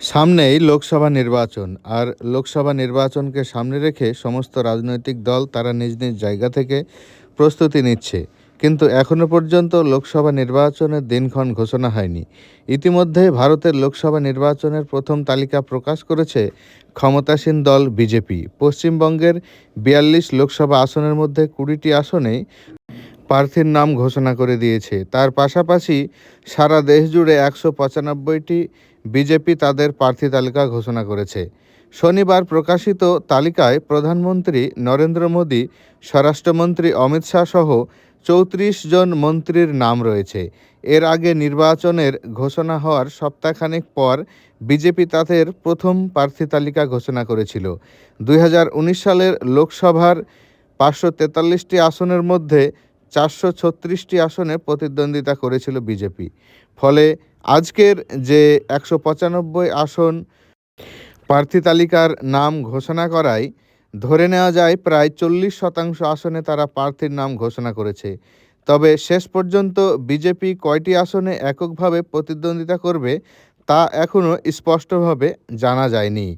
সামনেই লোকসভা নির্বাচন, আর লোকসভা নির্বাচনকে সামনে রেখে সমস্ত রাজনৈতিক দল তারা নিজ নিজ জায়গা থেকে প্রস্তুতি নিচ্ছে। কিন্তু এখনও পর্যন্ত লোকসভা নির্বাচনের দিনক্ষণ ঘোষণা হয়নি। ইতিমধ্যে ভারতের লোকসভা নির্বাচনের প্রথম তালিকা প্রকাশ করেছে ক্ষমতাসীন দল বিজেপি। পশ্চিমবঙ্গের বিয়াল্লিশ লোকসভা আসনের মধ্যে কুড়িটি আসনে প্রার্থীর নাম ঘোষণা করে দিয়েছে। তার পাশাপাশি সারা দেশ জুড়ে একশো পঁচানব্বইটি বিজেপি তাদের প্রার্থী তালিকা ঘোষণা করেছে। শনিবার প্রকাশিত তালিকায় প্রধানমন্ত্রী নরেন্দ্র মোদী, স্বরাষ্ট্রমন্ত্রী অমিত শাহ সহ চৌত্রিশ জন মন্ত্রীর নাম রয়েছে। এর আগে নির্বাচনের ঘোষণা হওয়ার সপ্তাহখানেক পর বিজেপি তাদের প্রথম প্রার্থী তালিকা ঘোষণা করেছিল। দুই হাজার উনিশ সালের লোকসভার পাঁচশো তেতাল্লিশটি আসনের মধ্যে চারশো ছত্রিশটি আসনে প্রতিদ্বন্দ্বিতা করেছিল বিজেপি। ফলে আজকের যে একশো পঁচানব্বই আসন প্রার্থী তালিকার নাম ঘোষণা করায়, ধরে নেওয়া যায় প্রায় চল্লিশ শতাংশ আসনে তারা প্রার্থীর নাম ঘোষণা করেছে। তবে শেষ পর্যন্ত বিজেপি কয়টি আসনে এককভাবে প্রতিদ্বন্দ্বিতা করবে তা এখনও স্পষ্টভাবে জানা যায়নি।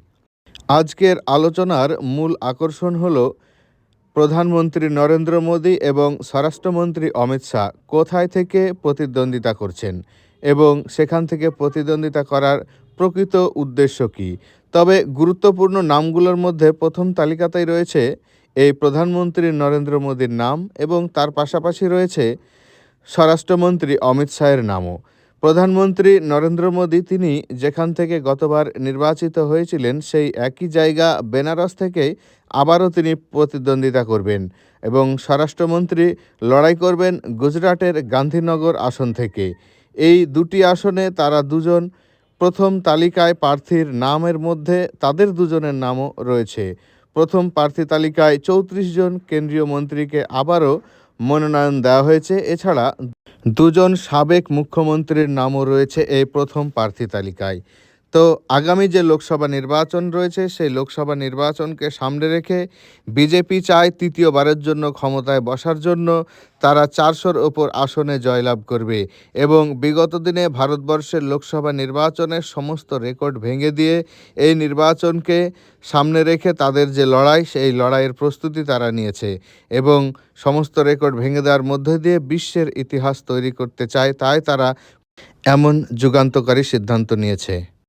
আজকের আলোচনার মূল আকর্ষণ হল প্রধানমন্ত্রী নরেন্দ্র মোদী এবং স্বরাষ্ট্রমন্ত্রী অমিত শাহ কোথায় থেকে প্রতিদ্বন্দ্বিতা করছেন। এবং সেখান থেকে প্রতিদ্বন্দ্বিতা করার প্রকৃত উদ্দেশ্য কী? তবে গুরুত্বপূর্ণ নামগুলোর মধ্যে প্রথম তালিকাতেই রয়েছে এই প্রধানমন্ত্রী নরেন্দ্র মোদীর নাম এবং তার পাশাপাশি রয়েছে স্বরাষ্ট্রমন্ত্রী অমিত শাহের নামও। প্রধানমন্ত্রী নরেন্দ্র মোদী তিনি যেখান থেকে গতবার নির্বাচিত হয়েছিলেন সেই একই জায়গা বেনারস থেকেই আবারও তিনি প্রতিদ্বন্দ্বিতা করবেন এবং স্বরাষ্ট্রমন্ত্রী লড়াই করবেন গুজরাটের গান্ধীনগর আসন থেকে। এই দুটি আসনে তারা দুজন প্রথম তালিকায় প্রার্থীর নামের মধ্যে তাদের দুজনের নামও রয়েছে। প্রথম প্রার্থী তালিকায় চৌত্রিশ জন কেন্দ্রীয় মন্ত্রীকে আবারও মনোনয়ন দেওয়া হয়েছে। এছাড়া দুজন সাবেক মুখ্যমন্ত্রীর নামও রয়েছে এই প্রথম প্রার্থী তালিকায়। তো আগামী যে লোকসভা নির্বাচন রয়েছে, সেই লোকসভা নির্বাচনকে সামনে রেখে বিজেপি চায় তৃতীয়বারের জন্য ক্ষমতায় বসার জন্য। তারা চারশোর ওপর আসনে জয়লাভ করবে এবং বিগত দিনে ভারতবর্ষের লোকসভা নির্বাচনের সমস্ত রেকর্ড ভেঙে দিয়ে এই নির্বাচনকে সামনে রেখে তাদের যে লড়াই, সেই লড়াইয়ের প্রস্তুতি তারা নিয়েছে এবং সমস্ত রেকর্ড ভেঙে দেওয়ার মধ্যে দিয়ে বিশ্বের ইতিহাস তৈরি করতে চায়, তাই তারা এমন যুগান্তকারী সিদ্ধান্ত নিয়েছে।